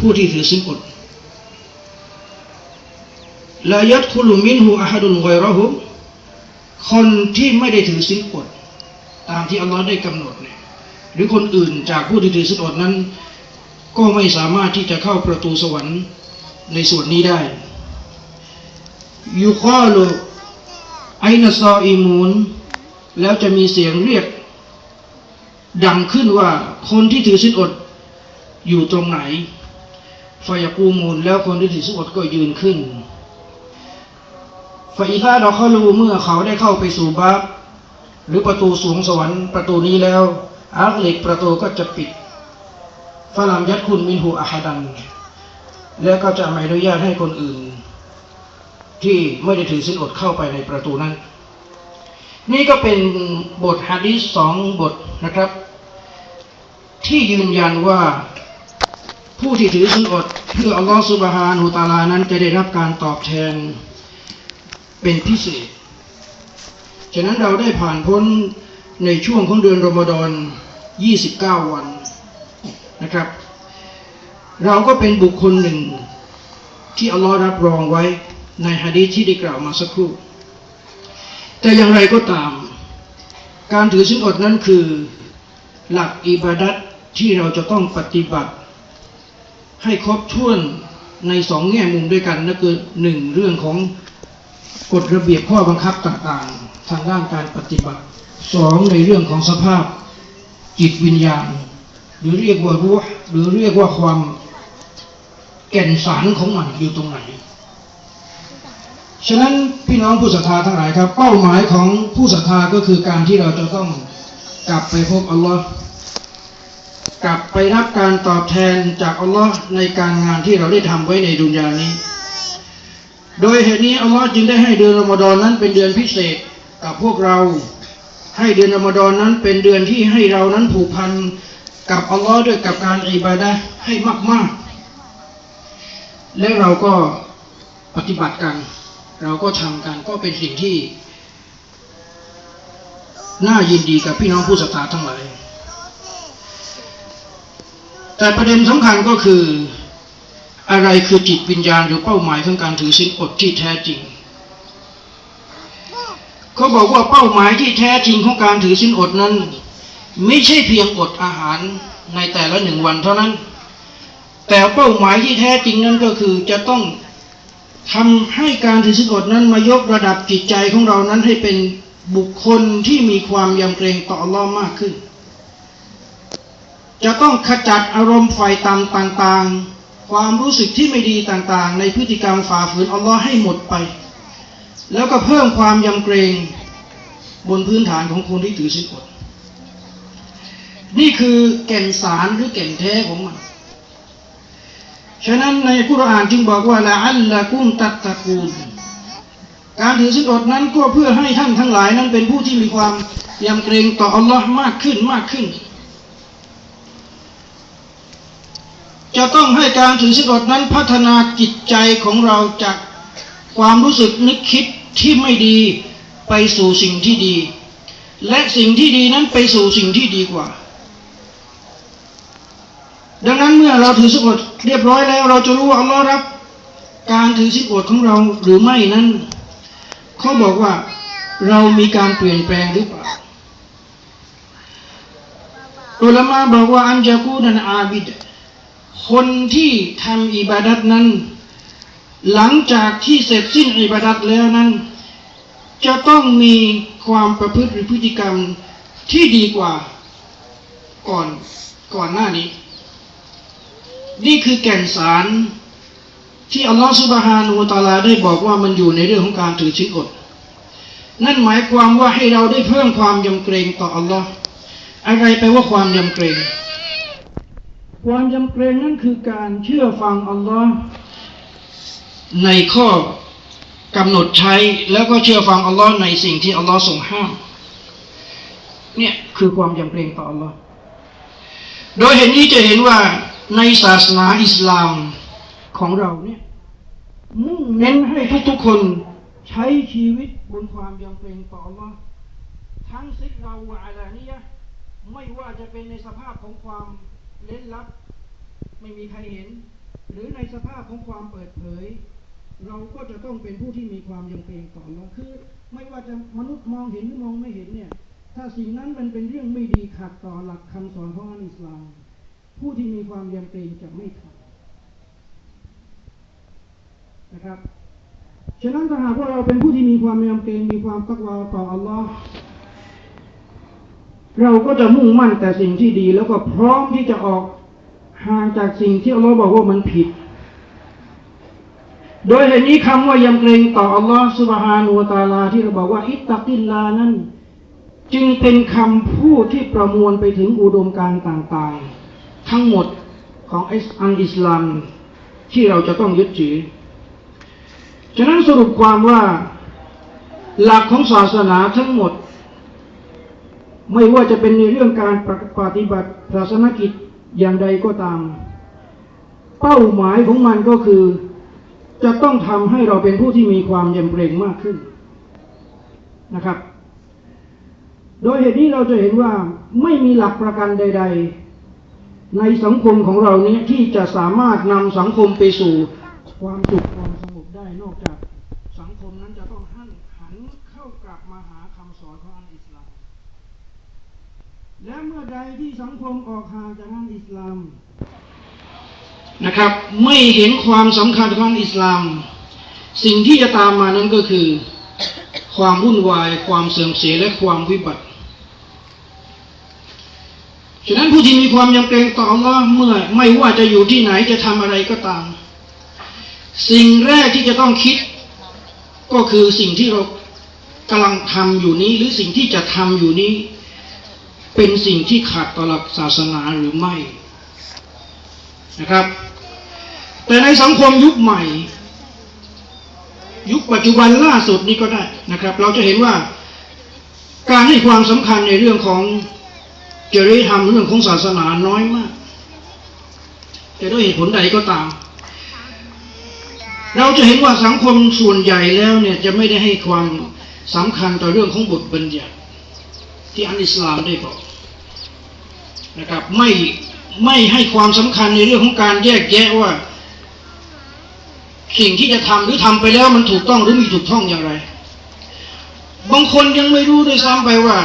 ผู้ที่ถือสินอดลายัดคุลุมินหูอาฮัดุลไกรหุคนที่ไม่ได้ถือสินอด ตามที่อัลลอฮ์ได้กำหนดเนี่ยหรือคนอื่นจากผู้ที่ถือสินอดนั้น ก็ไม่สามารถที่จะเข้าประตูสวรรค์ในส่วนนี้ได้ยูคอลูไอนัสซออิมูนแล้วจะมีเสียงเรียก ดังขึ้นว่าคนที่ถือสินอด อยู่ตรงไหนฟายกูมูลแล้วคนที่ถือสินอดก็ยืนขึ้นฟาอิซาเราเขารู้เมื่อเขาได้เข้าไปสู่บับหรือประตูสูงสวรรค์ประตูนี้แล้วอักเหล็กประตูก็จะปิดฟาลามยัดคุณมินหูอาฮดันแล้วก็จะไม่อนุญาตให้คนอื่น ที่ไม่ได้ถือสินอดเข้าไปในประตูนั้น นี่ก็เป็นบทฮะดีษสองบทนะครับ ที่ยืนยันว่า ผู้ที่ถือสินอดเพื่ออัลลอฮฺสุบฮานุตาลานั้นจะได้รับการตอบแทนเป็นพิเศษ ฉะนั้นเราได้ผ่านพ้นในช่วงของเดือนรอมฎอน 29 วันนะครับ เราก็เป็นบุคคลหนึ่งที่อัลลอฮ์รับรองไว้ในฮะดีษที่ได้กล่าวมาสักครู่ แต่อย่างไรก็ตาม การถือสินอดนั้นคือหลักอิบาดัตที่เราจะต้องปฏิบัติ ให้ครบถ้วนในสองแง่มุมด้วยกันนั่นคือหนึ่งเรื่องของกฎระเบียบข้อบังคับต่างๆ ทางด้านการปฏิบัติสองในเรื่องของสภาพจิตวิญญาณ หรือเรียกว่ารู้หรือเรียกว่าความแก่นสารของมันอยู่ตรงไหน ฉะนั้นพี่น้องผู้ศรัทธาทั้งหลายครับ เป้าหมายของผู้ศรัทธาก็คือการที่เราจะต้องกลับไปพบอัลลอฮ์ กลับไปรับการตอบแทนจากอัลลอฮ์ในการงานที่เราได้ทำไว้ในดุนยานี้ โดยเหตุนี้อัลลอฮ์จึงได้ให้เดือนรอมฎอนนั้นเป็นเดือนพิเศษกับพวกเรา ให้เดือนรอมฎอนนั้นเป็นเดือนที่ให้เรานั้นผูกพันกับอัลลอฮ์ด้วยกับการอิบาดะให้มากๆ และเราก็ปฏิบัติกัน เราก็ทำกันก็เป็นสิ่งที่ น่ายินดีกับพี่น้องผู้ศรัทธาทั้งหลาย แต่ประเด็นสำคัญก็คืออะไรคือจิตวิญญาณหรือเป้าหมายของการถือศีลอดที่แท้จริงเขาบอกว่าเป้าหมายที่แท้จริงของการถือศีลอดนั้น ไม่ใช่เพียงอดอาหารในแต่ละหนึ่งวันเท่านั้น แต่เป้าหมายที่แท้จริงนั้นก็คือจะต้องทำให้การถือศีลอดนั้นมายกระดับจิตใจของเรานั้นให้เป็นบุคคลที่มีความยำเกรงต่ออัลลอฮ์มากขึ้น จะต้องขจัดอารมณ์ฝ่ายต่ำต่างๆ ความรู้สึกที่ไม่ดีต่างๆ ในพฤติกรรมฝ่าฝืนอัลลอฮ์ให้หมดไป แล้วก็เพิ่มความยำเกรงบนพื้นฐานของคนที่ถือศีลอด นี่คือแก่นสารหรือแก่นแท้ของมัน ฉะนั้นในกุรอานจึงบอกว่าละอัลละกุมตัตตะกูล การถือศีลอดนั้นก็เพื่อให้ท่านทั้งหลายนั้นเป็นผู้ที่มีความยำเกรงต่ออัลลอฮ์มากขึ้นมากขึ้น จะต้องให้การถือศีลอดนั้นพัฒนาจิตใจของเราจากความรู้สึกนึกคิดที่ไม่ดีไปสู่สิ่งที่ดี และสิ่งที่ดีนั้นไปสู่สิ่งที่ดีกว่า ดังนั้นเมื่อเราถือศีลอดเรียบร้อยแล้ว เราจะรู้ว่าอัลลอฮ์รับ การถือศีลอดของเราหรือไม่นั้นเขาบอกว่าเรามีการเปลี่ยนแปลงหรือเปล่าอุลามะบอกว่าอันจะกูนันอาบิด คนที่ทำอิบาดัตนั้น หลังจากที่เสร็จสิ้นอิบาดัตแล้วนั้น จะต้องมีความประพฤติหรือพฤติกรรมที่ดีกว่าก่อนก่อนหน้านี้ นี่คือแก่นสารที่อัลลอฮฺสุบฮานูตาลาได้บอกว่ามันอยู่ในเรื่องของการถือชิ้นอด นั่นหมายความว่าให้เราได้เพิ่มความยำเกรงต่ออัลลอฮ์อะไรแปลว่าความยำเกรง ความยำเกรงนั่นคือการเชื่อฟังอัลลอฮ์ในข้อกำหนดใช้แล้วก็เชื่อฟังอัลลอฮ์ในสิ่งที่อัลลอฮ์ทรงห้ามเนี่ยคือความยำเกรงต่ออัลลอฮ์โดยเห็นนี้จะเห็นว่าในศาสนาอิสลามของเราเนี่ยมุ่งเน้นให้ทุกๆคนใช้ชีวิตบนความยำเกรงต่อ Allah ทั้งซิกเราวะอาลานียะไม่ว่าจะเป็นในสภาพของความ เล่นลับ ไม่มีใครเห็น หรือในสภาพของความเปิดเผย เราก็จะต้องเป็นผู้ที่มีความยำเกรงต่อเราคือ ไม่ว่าจะมนุษย์มองเห็นหรือมองไม่เห็นเนี่ย ถ้าสิ่งนั้นมันเป็นเรื่องไม่ดีขัดต่อหลักคำสอนของอัลอิสลาม ผู้ที่มีความยำเกรงจะไม่ทำนะครับฉะนั้นถ้าหากว่าเราเป็นผู้ที่มีความยำเกรงมีความตักวาต่ออัลลอฮ์ เราก็จะมุ่งมั่นแต่สิ่งที่ดี แล้วก็พร้อมที่จะออกห่างจากสิ่งที่อัลลอฮ์บอกว่ามันผิด โดยเหตุนี้คำว่ายำเกรงต่ออัลลอฮ์สุบฮานุวะตาลา ที่เราบอกว่าอิตตักิลลานั้น จึงเป็นคำพูดที่ประมวลไปถึงอุดมการต่างๆ ทั้งหมดของอันอิสลามที่เราจะต้องยึดถือฉะนั้นสรุปความว่า หลักของศาสนาทั้งหมด ไม่ว่าจะเป็นในเรื่องการปฏิบัติศาสนกิจอย่างใดก็ตาม เป้าหมายของมันก็คือ จะต้องทำให้เราเป็นผู้ที่มีความยำเกรงมากขึ้นนะครับ โดยเหตุนี้เราจะเห็นว่าไม่มีหลักประกันใด ๆ ในสังคมของเรานี้ที่จะสามารถนำสังคมไปสู่ความสุขความสงบได้นอกจากสังคมนั้นจะต้องหันเข้ากลับมาหาคำสอนของอัล และเมื่อใดที่สังคมออกห่างจากอันอิสลามนะครับ ไม่เห็นความสำคัญของอิสลาม สิ่งที่จะตามมานั้นก็คือ ความวุ่นวาย ความเสื่อมเสียและความวิบัติฉะนั้นผู้ที่มีความยำเกรงต่อ Allah เมื่อไม่ว่าจะอยู่ที่ไหนจะทำอะไรก็ตาม สิ่งแรกที่จะต้องคิด ก็คือสิ่งที่เรากำลังทำอยู่นี้ หรือสิ่งที่จะทำอยู่นี้ เป็นสิ่งที่ขัดต่อหลักศาสนาหรือไม่นะครับ แต่ในสังคมยุคใหม่ ยุคปัจจุบันล่าสุดนี้ก็ได้นะครับ เราจะเห็นว่าการให้ความสำคัญในเรื่องของจริยธรรมเรื่องของศาสนาน้อยมาก แต่ด้วยเหตุผลใดก็ตาม เราจะเห็นว่าสังคมส่วนใหญ่แล้วเนี่ยจะไม่ได้ให้ความสำคัญต่อเรื่องของบทบัญญัติ ที่อันอิสลามได้บอกนะครับไม่ไม่ให้ความสำคัญในเรื่องของการแยกแยะว่า สิ่งที่จะทำหรือทำไปแล้วมันถูกต้องหรือมีถูกต้องอย่างไร บางคนยังไม่รู้ด้วยซ้ำไปว่า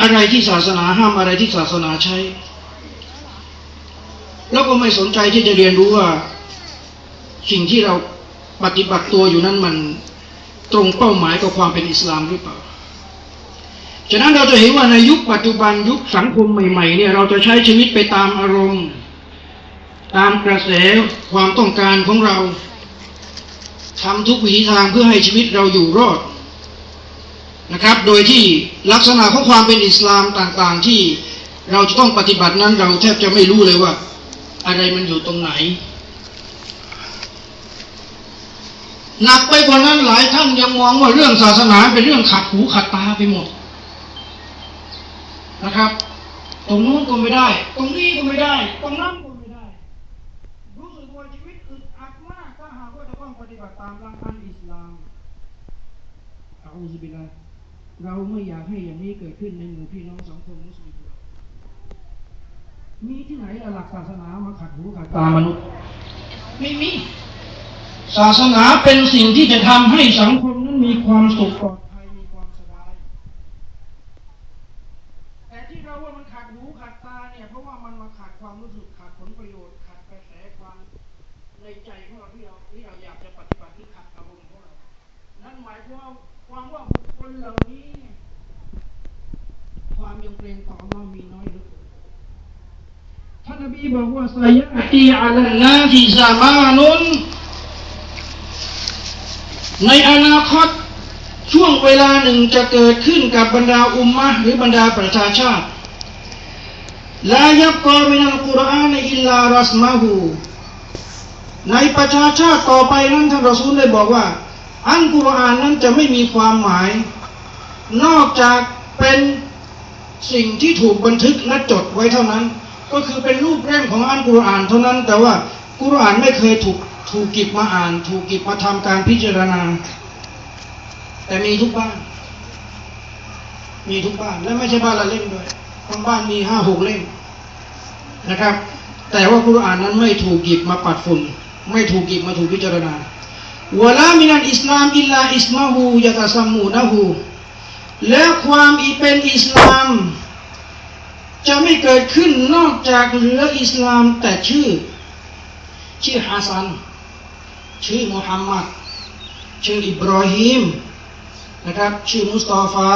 อะไรที่ศาสนาห้ามอะไรที่ศาสนาใช้ แล้วก็ไม่สนใจที่จะเรียนรู้ว่า สิ่งที่เราปฏิบัติตัวอยู่นั้นมันตรงเป้าหมายกับความเป็นอิสลามหรือเปล่า ฉะนั้นเราจะเห็นว่าในยุคปัจจุบันยุคสังคมใหม่ๆเนี่ยเราจะใช้ชีวิตไปตามอารมณ์ ตามกระแสความต้องการของเราทำทุกวิถีทางเพื่อให้ชีวิตเราอยู่รอดนะครับ โดยที่ลักษณะของความเป็นอิสลามต่างๆ ที่เราจะต้องปฏิบัตินั้นเราแทบจะไม่รู้เลยว่า อะไรมันอยู่ตรงไหนหนักไปกว่านั้นหลายท่านยังมองว่าเรื่องศาสนาเป็นเรื่องขัดหูขัดตาไปหมด นะครับ ตรงนู้นก็ไม่ได้ ตรงนี้ก็ไม่ได้ ตรงนั้นก็ไม่ได้ รู้สึกว่าชีวิตอึดอัดมากถ้าหากว่าจะต้องปฏิบัติตามหลักอันอิสลามอาอูซุบิลลาห์เราไม่อยากให้อย่างนี้เกิดขึ้นในหมู่พี่น้องสังคมมุสลิมเรามีที่ไหนหลักศาสนามาขัดหูขัดตามนุษย์ไม่มีศาสนาเป็นสิ่งที่จะทำให้สังคมนั้นมีความสุขปลอด ความความว่าบุคคลเหล่านี้ ความยำเกรงต่อเรามีน้อยเหลือเกินท่านนบีบอกว่าสยะตีอัลนาทิซามานุนในอนาคตช่วงเวลาหนึ่งจะเกิดขึ้นกับบรรดาอุมมะหรือบรรดาประชาชาติลายับกอมินัลกุรอานอิลลารัสมาหูในประชาชาติต่อไปนั้นท่านรอซูลได้บอกว่า อันกุรอานนั้นจะไม่มีความหมาย นอกจากเป็นสิ่งที่ถูกบันทึกและจดไว้เท่านั้น ก็คือเป็นรูปเล่มของอันกุรอานเท่านั้น แต่ว่ากุรอานไม่เคยถูกถูกกิบมาอ่าน ถูกกิบมาทำการพิจารณา แต่มีทุกบ้าน มีทุกบ้านและไม่ใช่บ้านละเล่มด้วยบางบ้านมีห้าหกเล่มนะครับ แต่ว่ากุรอานนั้นไม่ถูกหยิบมาปัดฝุ่น ไม่ถูกหยิบมาถูกพิจารณา วลามินันอิสลามอิลลาอิสมาหูยะตะซัมมูนะหูและความอีเป็นอิสลาม จะไม่เกิดขึ้นนอกจากเหลืออิสลามแต่ชื่อ ชื่อฮัสซัน ชื่อมุฮัมมัดชื่ออิบรอฮิมนะครับ ชื่อมุสตาฟา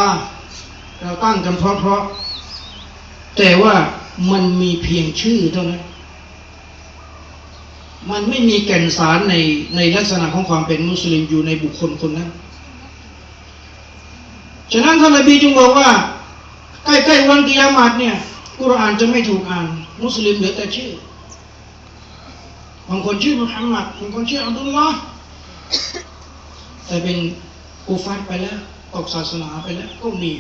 เราตั้งกันเพราะๆแต่ว่ามันมีเพียงชื่อเท่านั้น มันไม่มีแก่นสารในในลักษณะของความเป็นมุสลิมอยู่ในบุคคลคนนั้น ฉะนั้นท่านนบีจึงบอกว่า ใกล้ๆวันกิยามัตเนี่ยกุรอานจะไม่ถูกอ่าน มุสลิมเหลือแต่ชื่อบางคนชื่อมุฮัมมัดบางคนชื่ออับดุลลอฮ์แต่เป็นกูฟาร์ไปแล้วตกศาสนาไปแล้วก็มี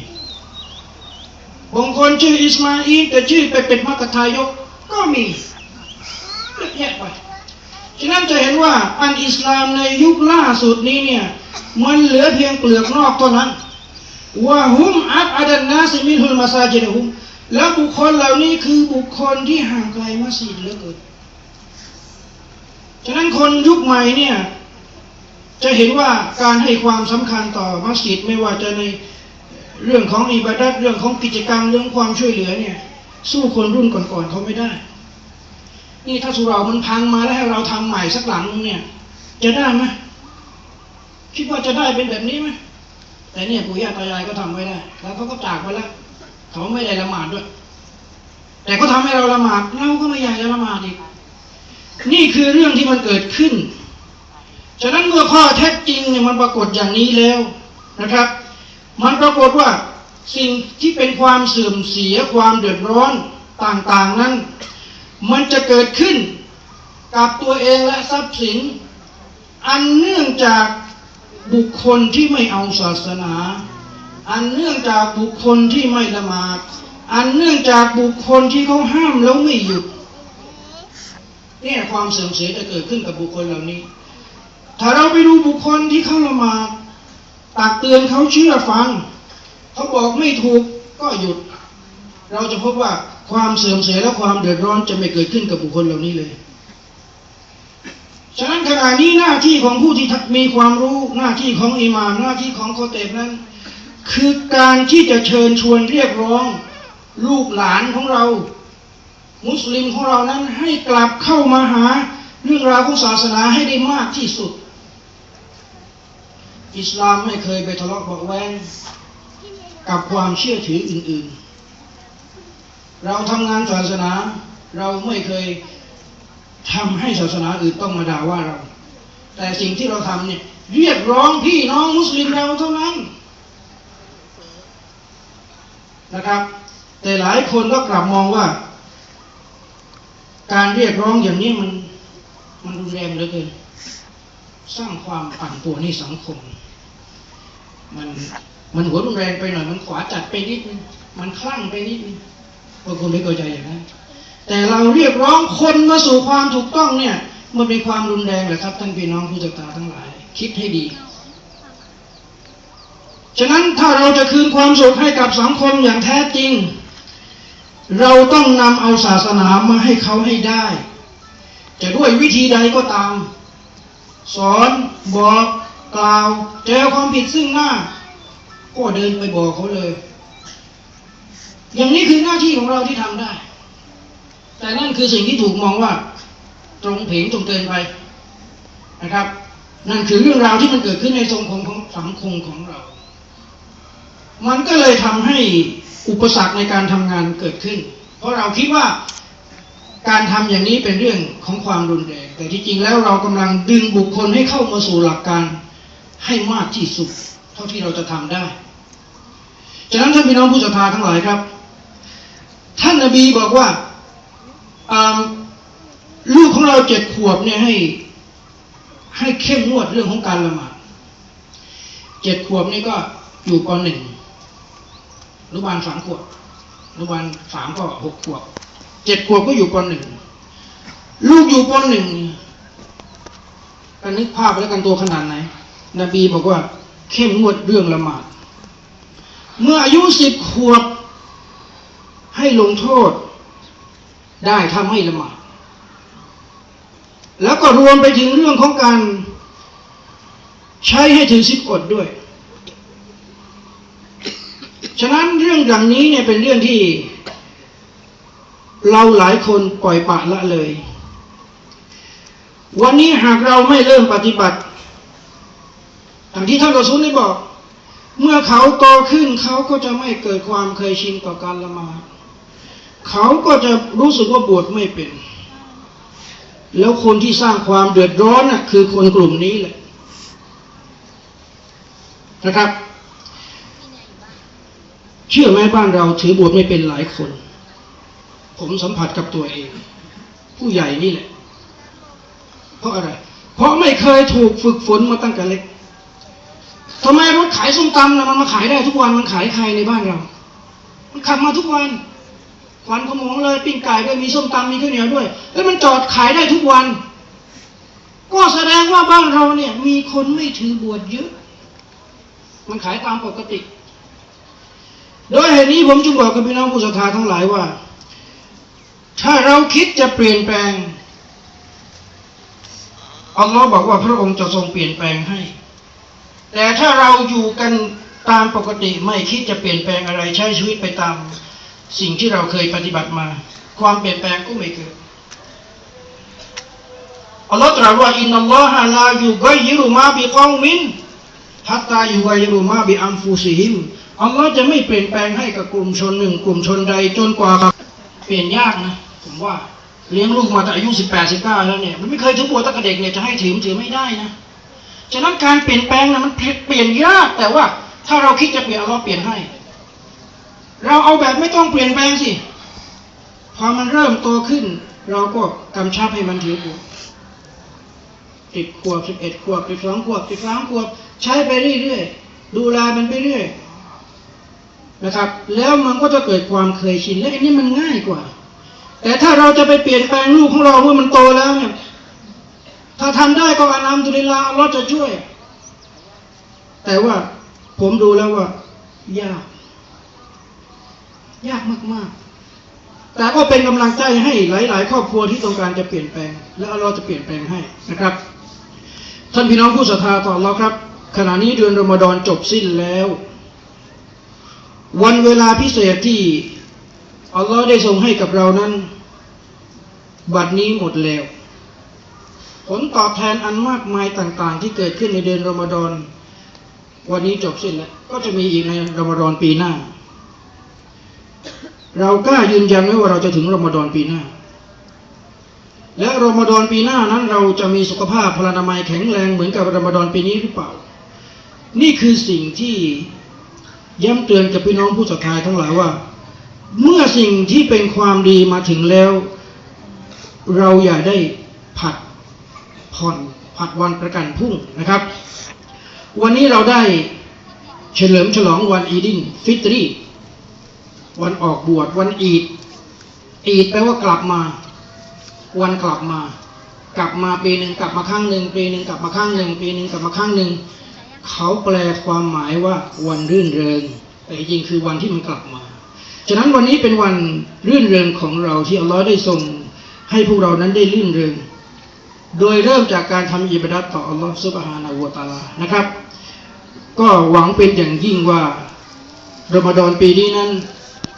บางคนชื่ออิสมาอีแต่ชื่อไปเป็นมักกะทายกก็มีเยอะแยะไป ฉะนั้นจะเห็นว่าอันอิสลามในยุคล่าสุดนี้เนี่ยมันเหลือเพียงเปลือกนอกเท่านั้นว่าฮุมอับอาดันนาซิมินฮุลมาซาจิดฮุมแล้วบุคคลเหล่านี้คือบุคคลที่ห่างไกลมัสยิดเหลือเกินฉะนั้นคนยุคใหม่เนี่ยจะเห็นว่าการให้ความสำคัญต่อมัสยิดไม่ว่าจะในเรื่องของอิบาดัตเรื่องของกิจกรรมเรื่องความช่วยเหลือเนี่ยสู้คนรุ่นก่อนๆเขาไม่ได้ นี่ถ้าสุเรามันพังมาแล้วให้เราทำใหม่สักหลังเนี่ย จะได้ไหมคิดว่าจะได้เป็นแบบนี้ไหมแต่เนี่ยปู่ย่าตายายก็ทำไว้ได้ แล้วเขาก็จากไปแล้วเขาไม่ได้ละหมาดด้วย แต่เขาทำให้เราละหมาดเราก็ไม่อยากจะละหมาดอีกนี่คือเรื่องที่มันเกิดขึ้น ฉะนั้นเมื่อข้อเท็จจริงเนี่ยมันปรากฏอย่างนี้แล้วนะครับ มันปรากฏว่าสิ่งที่เป็นความเสื่อมเสียความเดือดร้อนต่างๆนั้น มันจะเกิดขึ้นกับตัวเองและทรัพย์สิน อันเนื่องจากบุคคลที่ไม่เอาศาสนา อันเนื่องจากบุคคลที่ไม่ละหมาด อันเนื่องจากบุคคลที่เขาห้ามแล้วไม่หยุดเนี่ยความเสื่อมเสียจะเกิดขึ้นกับบุคคลเหล่านี้ ถ้าเราไปดูบุคคลที่เขาละหมาดตักเตือนเขาเชื่อฟัง เขาบอกไม่ถูกก็หยุด เราจะพบว่าความเสื่อมเสียและความเดือดร้อนจะไม่เกิดขึ้นกับบุคคลเหล่านี้เลย ฉะนั้นขณะนี้หน้าที่ของผู้ที่มีความรู้หน้าที่ของอิหมามหน้าที่ของโคเตบนั้น คือการที่จะเชิญชวนเรียกร้อง ลูกหลานของเรา มุสลิมของเรานั้นให้กลับเข้ามาหาเรื่องราวของศาสนาให้ได้มากที่สุด อิสลามไม่เคยไปทะเลาะเบาแวงกับความเชื่อถืออื่นๆ เราทำงานศาสนา เราไม่เคยทำให้ศาสนาอื่นต้องมาด่าว่าเรา แต่สิ่งที่เราทำเนี่ยเรียกร้องพี่น้องมุสลิมเราเท่านั้นนะครับ แต่หลายคนก็กลับมองว่า การเรียกร้องอย่างนี้มันมันรุนแรงเหลือเกินสร้างความปั่นป่วนในสังคม มันมันหัวรุนแรงไปหน่อย มันขวาจัดไปนิดนึงมันคลั่งไปนิดนึง บางคนไม่เข้าใจอย่างนั้นแต่เราเรียกร้องคนมาสู่ความถูกต้องเนี่ย มันเป็นความรุนแรงเหรอครับท่านพี่น้องผู้จักตาทั้งหลาย คิดให้ดี ฉะนั้นถ้าเราจะคืนความสุขให้กับสังคมอย่างแท้จริง เราต้องนำเอาศาสนามาให้เขาให้ได้ จะด้วยวิธีใดก็ตาม สอนบอกกล่าวเจอความผิดซึ่งหน้า ก็เดินไปบอกเขาเลย อย่างนี้คือหน้าที่ของเราที่ทำได้ แต่นั่นคือสิ่งที่ถูกมองว่า ตรงเพงตรงเกินไปนะครับ นั่นคือเรื่องราวที่มันเกิดขึ้นในสังคมของสังคมของเรา มันก็เลยทำให้อุปสรรคในการทำงานเกิดขึ้น เพราะเราคิดว่าการทำอย่างนี้เป็นเรื่องของความรุนแรง แต่ที่จริงแล้วเรากำลังดึงบุคคลให้เข้ามาสู่หลักการให้มากที่สุด เท่าที่เราจะทำได้ ฉะนั้นท่านพี่น้องผู้ศรัทธาทั้งหลายครับ ท่านนบีบอกว่าลูกของเราเจ็ดขวบเนี่ยให้ ให้เข้มงวดเรื่องของการละหมาดเจ็ดขวบนี่ก็อยู่ปหนึ่งอนุบาลสามขวบอนุบาลสามก็หกขวบเจ็ดขวบก็อยู่ปหนึ่งลูกอยู่ปหนึ่งกันนึกภาพแล้วกันตัวขนาดไหน นบีบอกว่า เข้มงวดเรื่องละหมาด เมื่ออายุสิบขวบ ให้ลงโทษ ได้ถ้าไม่ละหมาดแล้วก็รวมไปถึงเรื่องของการใช้ให้ถือสิบอดด้วย ฉะนั้นเรื่องอย่างนี้เนี่ยเป็นเรื่องที่ เราหลายคนปล่อยปะละเลย วันนี้หากเราไม่เริ่มปฏิบัติอย่างที่ท่านรอซูลได้บอก เมื่อเขาโตขึ้นเขาก็จะไม่เกิดความเคยชินต่อการละหมาด เขาก็จะรู้สึกว่าบวชไม่เป็น แล้วคนที่สร้างความเดือดร้อนน่ะคือคนกลุ่มนี้แหละนะครับ เชื่อไหมบ้านเราถือบวชไม่เป็นหลายคน ผมสัมผัสกับตัวเอง ผู้ใหญ่นี่แหละ เพราะอะไร เพราะไม่เคยถูกฝึกฝนมาตั้งแต่เล็กทำไมรถขายส้มตำนะมันมาขายได้ทุกวันมันขายใครในบ้านเรา มันขับมาทุกวัน วันขโมงเลยปิ้งไก่ด้วยมีส้มตำมีข้าวเหนียวด้วยแล้วมันจอดขายได้ทุกวัน ก็แสดงว่าบ้านเราเนี่ย มีคนไม่ถือบวชเยอะ มันขายตามปกติ โดยเหตุนี้ผมจึงบอกกับพี่น้องผู้ศรัทธาทั้งหลายว่า ถ้าเราคิดจะเปลี่ยนแปลงอัลลอฮ์บอกว่าพระองค์จะทรงเปลี่ยนแปลงให้ แต่ถ้าเราอยู่กันตามปกติไม่คิดจะเปลี่ยนแปลงอะไรใช้ชีวิตไปตาม สิ่งที่เราเคยปฏิบัติมา ความเปลี่ยนแปลงก็ไม่เกิดอัลลอฮ์ตรัสว่าอินนัลลอฮะลายุกัยยิรุมาบิกอมินฮัตตายุกัยยิรุมาบิอัมฟูซิฮิมอัลลอฮ์จะไม่เปลี่ยนแปลงให้กับกลุ่มชนหนึ่ง กลุ่มชนใดจนกว่าเปลี่ยนยากนะผมว่าเลี้ยงลูกมาแต่อายุสิบแปดสิบเก้าแล้วเนี่ยมันไม่เคยถือบวชตั้งแต่เด็กเนี่ยจะให้ถือมันถือไม่ได้นะฉะนั้นการเปลี่ยนแปลงนะมันเปลี่ยนยากแต่ว่าถ้าเราคิดจะเปลี่ยนอัลลอฮ์เปลี่ยนให้ เราเอาแบบไม่ต้องเปลี่ยนแปลงสิ พอมันเริ่มโตขึ้น เราก็กำชับให้มันถือบวชสิบขวบสิบเอ็ดขวบสิบสองขวบสิบสามขวบ ใช้ไปเรื่อยๆดูแลมันไปเรื่อยนะครับ แล้วมันก็จะเกิดความเคยชินและอันนี้มันง่ายกว่า แต่ถ้าเราจะไปเปลี่ยนแปลงลูกของเราเมื่อมันโตแล้วเนี่ยถ้าทำได้ก็อานัมดุลิลาอัลลอฮ์จะช่วย แต่ว่าผมดูแล้วว่ายาก ยากมากๆ แต่ก็เป็นกำลังใจให้หลาย ๆ ครอบครัวที่ต้องการจะเปลี่ยนแปลง และอัลลอฮ์จะเปลี่ยนแปลงให้นะครับ ท่านพี่น้องผู้ศรัทธาต่อเราครับ ขณะนี้เดือนรอมฎอนจบสิ้นแล้ว วันเวลาพิเศษที่อัลลอฮ์ได้ทรงให้กับเรานั้น บัดนี้หมดแล้ว ผลตอบแทนอันมากมายต่าง ๆ ที่เกิดขึ้นในเดือนรอมฎอนวันนี้จบสิ้นแล้ว ก็จะมีอีกในรอมฎอนปีหน้า เรากล้ายืนยันไหมว่าเราจะถึงรอมฎอนปีหน้า และรอมฎอนปีหน้านั้น เราจะมีสุขภาพพลานามัยแข็งแรงเหมือนกับรอมฎอนปีนี้หรือเปล่า นี่คือสิ่งที่ย้ำเตือนกับพี่น้องผู้ศรัทธาทั้งหลายว่า เมื่อสิ่งที่เป็นความดีมาถึงแล้ว เราอย่าได้ผัดผ่อนผัดวันประกันพรุ่งนะครับ วันนี้เราได้เฉลิมฉลองวันอีดินฟิตรี วันออกบวชวันอีด อีดแปลว่ากลับมา วันกลับมา กลับมาปีหนึ่งกลับมาครั้งหนึ่งปีหนึ่งกลับมาครั้งหนึ่งปีหนึ่งกลับมาครั้งหนึ่งเขาแปลความหมายว่าวันรื่นเริง แต่จริงคือวันที่มันกลับมาฉะนั้นวันนี้เป็นวันรื่นเริงของเราที่อัลลอฮ์ได้ทรงให้พวกเรานั้นได้รื่นเริง โดยเริ่มจากการทำอิบาดัตต่ออัลลอฮ์ซุบฮานาอูตะอาลานะครับ ก็หวังเป็นอย่างยิ่งว่ารอมฎอนปีนี้นั้น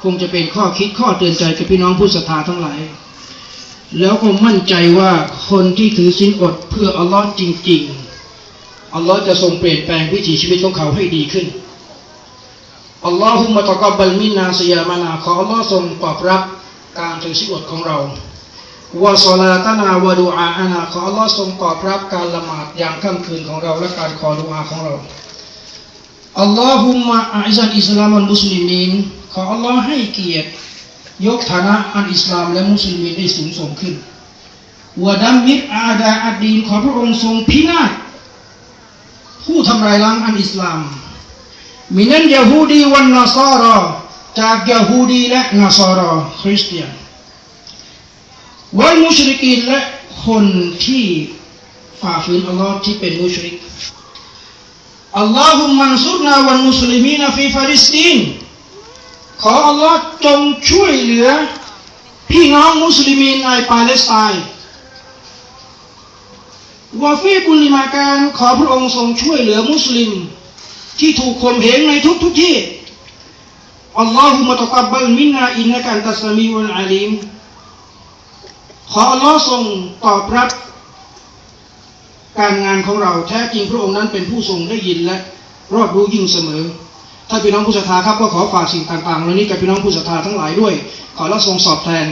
คงจะเป็นข้อคิดข้อเตือนใจกับพี่น้องผู้ศรัทธาทั้งหลาย แล้วก็มั่นใจว่าคนที่ถือศีลอดเพื่ออัลลอฮ์จริง ๆ อัลลอฮ์จะทรงเปลี่ยนแปลงวิถีชีวิตของเขาให้ดีขึ้น อัลลอฮุมะตะกับบัลมินาสยามานาขออัลลอฮ์ทรงตอบรับการถือศีลอดของเราวะซอลาตนาวดูอาอานาขออัลลอฮ์ทรงตอบรับการละหมาดยามค่ำคืนของเราและการขอดุอาของเราอัลลอฮุมะอาอิซันอิสลามันมุสลิมิน ขออัลลอฮ์ให้เกียรติ ยกฐานะอันอิสลามและมุสลิมได้สูงส่งขึ้นวดัมมิรอาดาอัดดีนขอพระองค์ทรงพินาศผู้ทำลายล้างอันอิสลาม มินันยาฮูดีวันนาซารอจากยาฮูดีและนาซารอคริสเตียนวันมุชริกีนและคนที่ฝ่าฝืนอัลลอฮ์ที่เป็นมุชริกอัลลอฮุมมันซุรนาวันมุสลิมีนฟีฟาลิสตีน ขออัลลอฮ์จงช่วยเหลือ พี่น้องมุสลิมในปาเลสไตน์วาฟีกุลิมาการขอพระองค์ทรงช่วยเหลือมุสลิม ที่ถูกข่มเหงในทุกทุกที่อัลลอฮุมะตะกับบัลมินนาอินนะกันตัสมีอุลอาลีมขออัลลอฮ์ทรงตอบรับ การงานของเราแท้จริงพระองค์นั้นเป็นผู้ทรงได้ยินและรอบรู้ยิ่งเสมอ ถ้าพี่น้องผู้ศรัทธาครับก็ขอฝากสิ่งต่างๆเหล่านี้กับพี่น้องผู้ศรัทธาทั้งหลายด้วย ขอรับทรงสอบแทน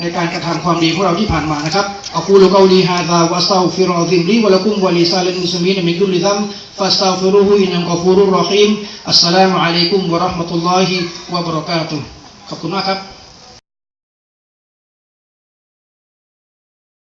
ในการกระทำความดีของเราที่ผ่านมานะครับอักูลุกอลีฮาซาวะสตัฆฟิรอซิมลีวะลักุมวะลิซาลิลมุสมีนมิกุลิซัมฟัสตัฆฟิรุฮุอินัมกอฟูรุรรอฮีมอัสสลามุอะลัยกุมวะราะห์มะตุลลอฮิวะบะเราะกาตุฮ์ขอบคุณมากครับ